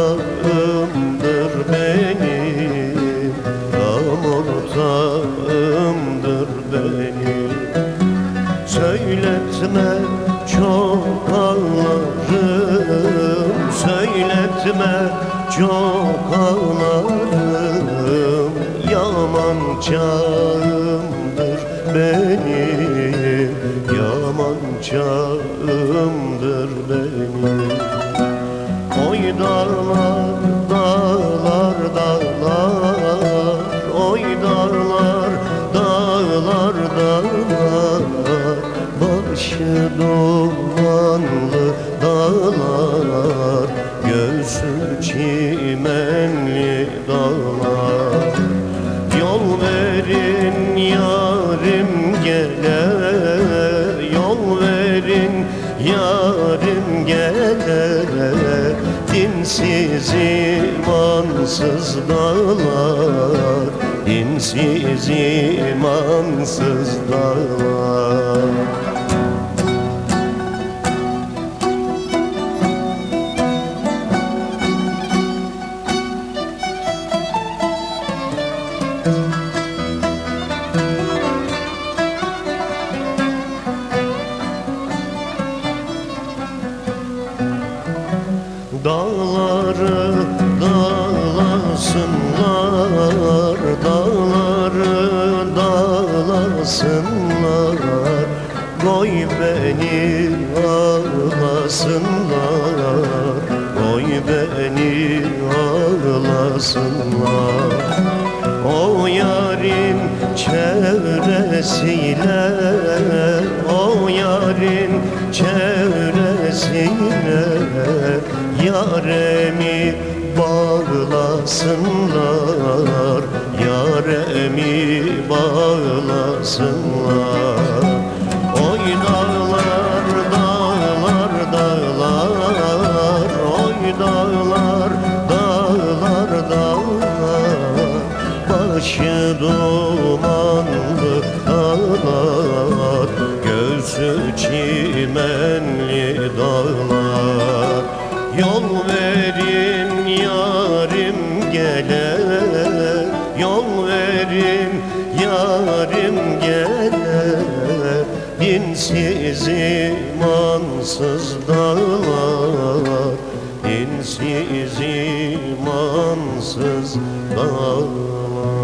ortağımdır benim Tam ortağımdır benim. Söyletme çok ağlarım Söyletme çok ağlarım Yaman çağımdır benim Yaman çağımdır benim dağlar, dağlar, dağlar. Oy dağlar, dağlar, Başı dumanlı dağlar. Göğsü çimenli dağlar. Yol verin yarim Dinsiz imansız dağlar. Dinsiz imansız dağlar Dağları dağlasınlar Dağları dağlasınlar Koy beni ağlasınlar Koy beni ağlasınlar. O yarim çevresiyle O yarim çevresiyle Yaremi bağlasınlar Yaremi bağlasınlar. Oy dağlar, dağlar, dağlar Oy dağlar, dağlar, dağlar. Başı dumanlı dağlar Göğsü çimenli dağlar Yol verin yarim gele Yol verin yarim gele. Dinsiz imansız dağlar Dinsiz imansız dağlar